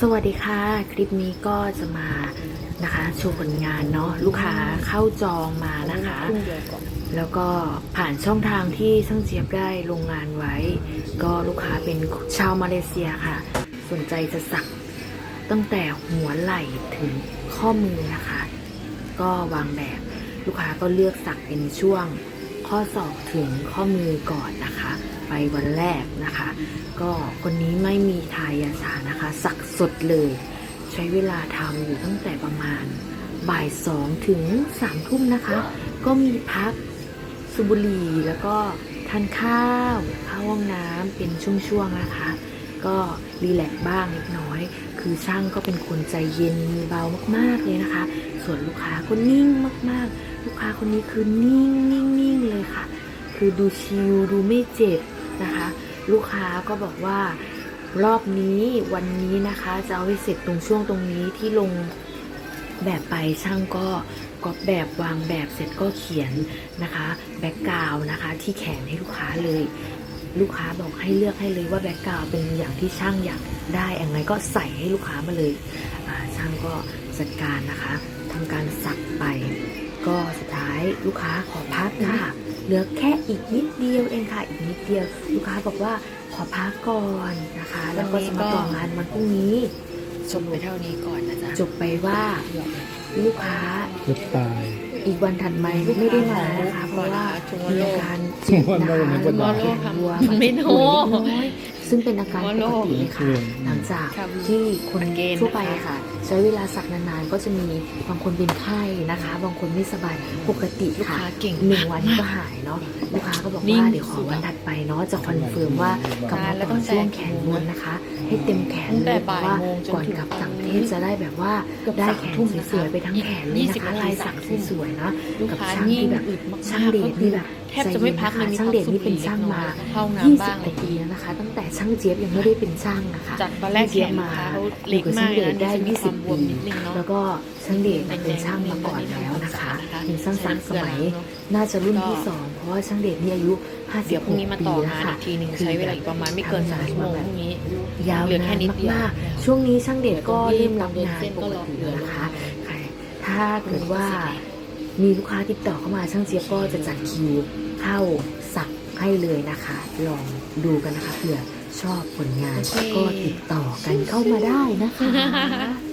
สวัสดีค่ะ คลิปนี้ก็จะมานะคะโชว์ผลงานเนาะลูกค้าเข้าจองมานะคะ แล้วก็ผ่านช่องทางที่ช่างเจี๊ยบได้ลงงานไว้ ก็ลูกค้าเป็นชาวมาเลเซียค่ะ สนใจจะสักตั้งแต่หัวไหล่ถึงข้อมือนะคะ ก็วางแบบลูกค้าก็เลือกสักเป็นช่วงข้อศอกถึงข้อมือก่อนนะคะ ไปวันแรกนะคะ ก็คนนี้ไม่มีทายาสานะคะ สักสดเลย ใช้เวลาทำอยู่ตั้งแต่ประมาณบ่ายสองถึงสามทุ่มนะคะ ก็มีพักสุบุรีแล้วก็ทานข้าวเข้าห้องน้ำเป็นช่วงๆนะคะ ก็รีแลกซ์บ้างเล็กน้อย คือช่างก็เป็นคนใจเย็นมือเบามากๆเลยนะคะ ส่วนลูกค้าก็นิ่งมากๆ ลูกค้าคนนี้คือนิ่งนิ่งนิ่งเลยค่ะ คือดูชิลดูไม่เจ็บ นะคะ ลูกค้าก็บอกว่ารอบนี้วันนี้นะคะ จะเอาให้เสร็จตรงช่วงตรงนี้ที่ลงแบบไปช่างก็ก็แบบวางแบบเสร็จก็เขียนนะคะ แบ็กกราวนะคะ ที่แขนให้ลูกค้าเลย ลูกค้าบอกให้เลือกให้เลยว่าแบ็กกราวเป็นอย่างที่ช่างอยากได้อย่างไรก็ใส่ให้ลูกค้ามาเลยช่างก็จัดการนะคะทำการสักไป ก็สุดท้ายลูกค้าขอพักค่ะ เหลือแค่อีกนิดเดียวเองค่ะอีกนิดเดียว ลูกค้าบอกว่าขอพักก่อนนะคะ แล้วก็จะมาต่องานวันพรุ่งนี้จบไปเท่านี้ก่อนนะจ๊ะจบไปว่าลูกค้าจะตายอีกวันถัดมาไม่ได้มานะคะเพราะว่ามีอาการเจ็บนะคะวันโรคแล้วก็แขนบวมมันไม่โทป่วยเล็กน้อย ซึ่งเป็นอาการปกติเลยค่ะ หลังจากที่คนทั่วไปค่ะ ใช้เวลาสักนานๆ ก็จะมีบางคนเป็นไข้นะคะ บางคนไม่สบายปกติลูกค่ะค้าเก่งหนึ่งวันก็หายเนาะลูกค้าก็บอกนิ่ว่างเดี๋ยวขอวันถัดไปเนาะจะคอนเฟิร์มว่ากลับมาแล้วต่ตั้องแต่ช่วงแขนบนนะคะ ให้เต็มแขนตั้งเลแต่ยเพราะว่าบ่ายโมงจนก่อนถึงกลับต่างประเทตอนนี้ศจะได้แบบว่าเกือบได้สามแขนทุ่มสวยๆไปทั้งแขนเลยยี่นะสิบคะนาทีลายสักสามทุ่มสวยๆนะลูกกับค้าช่างนิ่ที่งแบบอึดมากช่างเดชนี่แบบแทบจะไม่พักเลยมีช่างเดชนี่เป็นช่างมาเข้ายี่น้ำสิบ้าบงกว่าปีแล้วนะคะ ตั้งแต่ช่างเจี๊ยบยังไม่ได้เป็นช่างนะคะจากตอนแรกแขนลูกค้าเขาเล็กมากเลยนะได้นี่จะมี20ความบวมนิดนึงเนาะแล้วก็ช่างเดชเป็นช่างมาก่อนแล้วนะคะเป็นช่างสักสมัยน่าจะรุ่นที่สองเพราะว่าช่างเดชนี่อายุ56เดี๋ยวพรุ่งนี้มาปีต่อแล้วงานค่ะอีกทีหนึ่งใช้เวลาอีกประมาณไม่เกินสามชั่วโมงพรุ่งนี้ยาวเหลือแค่นานนิดเดียวมากๆช่วงนี้ช่างเดชก็เริ่มรับงานเส้นปก็กรอติเหลือแล้วลงนะมาคะใครถ้าเกิดว่ามีลูกค้าติดต่อเข้ามาช่างเจี๊ยบก็จะจัดคิวเข้าสักให้เลยนะคะ ลองดูกันนะคะเผื่อ ชอบผลงานโอเคก็ติดต่อกันเข้ามาได้นะคะ